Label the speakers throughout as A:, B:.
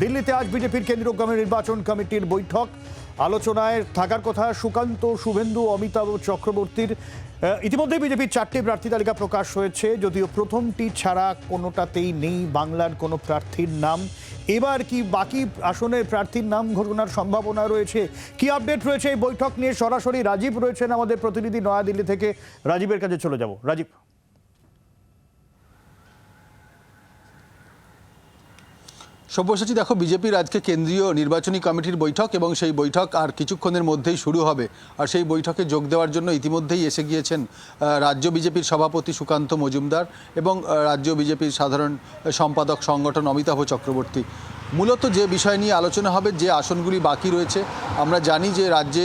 A: দিল্লিতে আজ বিজেপির কেন্দ্রীয় কমিটি নির্বাচন কমিটির বৈঠক। আলোচনায় থাকার কথা সুকান্ত, শুভেন্দু, অমিতাভ চক্রবর্তীর ইতিমধ্যে বিজেপির চারটি প্রার্থী তালিকা প্রকাশ হয়েছে, যদিও প্রথমটি ছাড়া কোনোটাতেই নেই বাংলার কোনো প্রার্থীর নাম। এবার কি বাকি আসনের প্রার্থীর নাম ঘোষণার সম্ভাবনা রয়েছে? কি আপডেট রয়েছে এই বৈঠক নিয়ে? সরাসরি রাজীব রয়েছেন আমাদের প্রতিনিধি, নয়াদিল্লি থেকে। রাজীবের কাছে চলে যাব। রাজীব।
B: সব্যসাচী, দেখো, বিজেপির আজকে কেন্দ্রীয় নির্বাচনী কমিটির বৈঠক এবং সেই বৈঠক আর কিছুক্ষণের মধ্যেই শুরু হবে। আর সেই বৈঠকে যোগ দেওয়ার জন্য ইতিমধ্যেই এসে গিয়েছেন রাজ্য বিজেপির সভাপতি সুকান্ত মজুমদার এবং রাজ্য বিজেপির সাধারণ সম্পাদক সংগঠন অমিতাভ চক্রবর্তী। মূলত যে বিষয় নিয়ে আলোচনা হবে, যে আসনগুলি বাকি রয়েছে, আমরা জানি যে রাজ্যে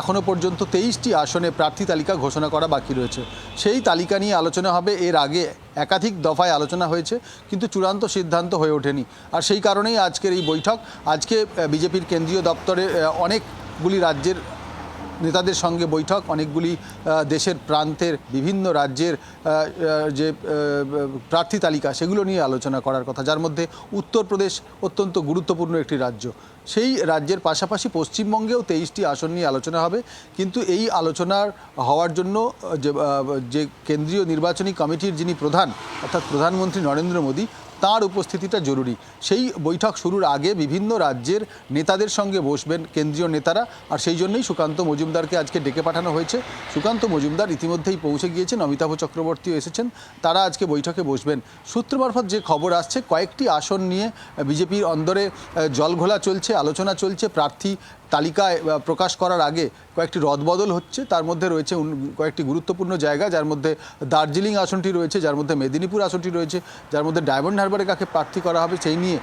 B: এখনও পর্যন্ত তেইশটি আসনে প্রার্থী তালিকা ঘোষণা করা বাকি রয়েছে। সেই তালিকা নিয়ে আলোচনা হবে, এর আগে একাধিক দফায় আলোচনা হয়েছে, কিন্তু চূড়ান্ত সিদ্ধান্ত হয়ে ওঠেনি। আর সেই কারণেই আজকের এই বৈঠক, আজকে বিজেপির কেন্দ্রীয় দপ্তরে অনেকগুলি রাজ্যের নেতাদের সঙ্গে বৈঠক। অনেকগুলি দেশের প্রান্তের বিভিন্ন রাজ্যের যে প্রার্থী তালিকা, সেগুলো নিয়ে আলোচনা করার কথা, যার মধ্যে উত্তরপ্রদেশ অত্যন্ত গুরুত্বপূর্ণ একটি রাজ্য। সেই রাজ্যের পাশাপাশি পশ্চিমবঙ্গেও তেইশটি আসন নিয়ে আলোচনা হবে। কিন্তু এই আলোচনার হওয়ার জন্য যে কেন্দ্রীয় নির্বাচনী কমিটির যিনি প্রধান, অর্থাৎ প্রধানমন্ত্রী নরেন্দ্র মোদী তার উপস্থিতিটা জরুরি। সেই বৈঠক শুরুর আগে বিভিন্ন রাজ্যের নেতাদের সঙ্গে বসবেন কেন্দ্রীয় নেতারা। আর সেই জন্যই সুকান্ত মজুমদারকে আজকে ডেকে পাঠানো হয়েছে। সুকান্ত মজুমদার ইতিমধ্যেই পৌঁছে গিয়েছেন, অমিতাভ চক্রবর্তীও এসেছেন। তারা আজকে বৈঠকে বসবেন। সূত্র মারফত যে খবর আসছে, কয়েকটি আসন নিয়ে বিজেপির অন্দরে জলঘোলা চলছে, আলোচনা চলছে, প্রার্থী তালিকায় প্রকাশ করার আগে কয়েকটি রদবদল হচ্ছে। তার মধ্যে রয়েছে কয়েকটি গুরুত্বপূর্ণ জায়গা, যার মধ্যে দার্জিলিং আসনটি রয়েছে, যার মধ্যে মেদিনীপুর আসনটি রয়েছে, যার মধ্যে ডায়মন্ড হারবারে কাকে প্রার্থী করা হবে সেই নিয়ে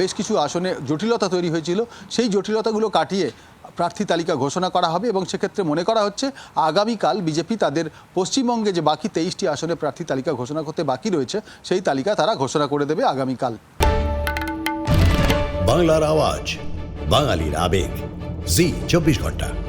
B: বেশ কিছু আসনে জটিলতা তৈরি হয়েছিল। সেই জটিলতাগুলো কাটিয়ে প্রার্থী তালিকা ঘোষণা করা হবে এবং সেক্ষেত্রে মনে করা হচ্ছে আগামীকাল বিজেপি তাদের পশ্চিমবঙ্গে যে বাকি তেইশটি আসনে প্রার্থী তালিকা ঘোষণা করতে বাকি রয়েছে, সেই তালিকা তারা ঘোষণা করে দেবে আগামীকাল।
C: বাংলার আওয়াজ, বাঙালির আবেগ। জি চব্বিশ ঘণ্টা।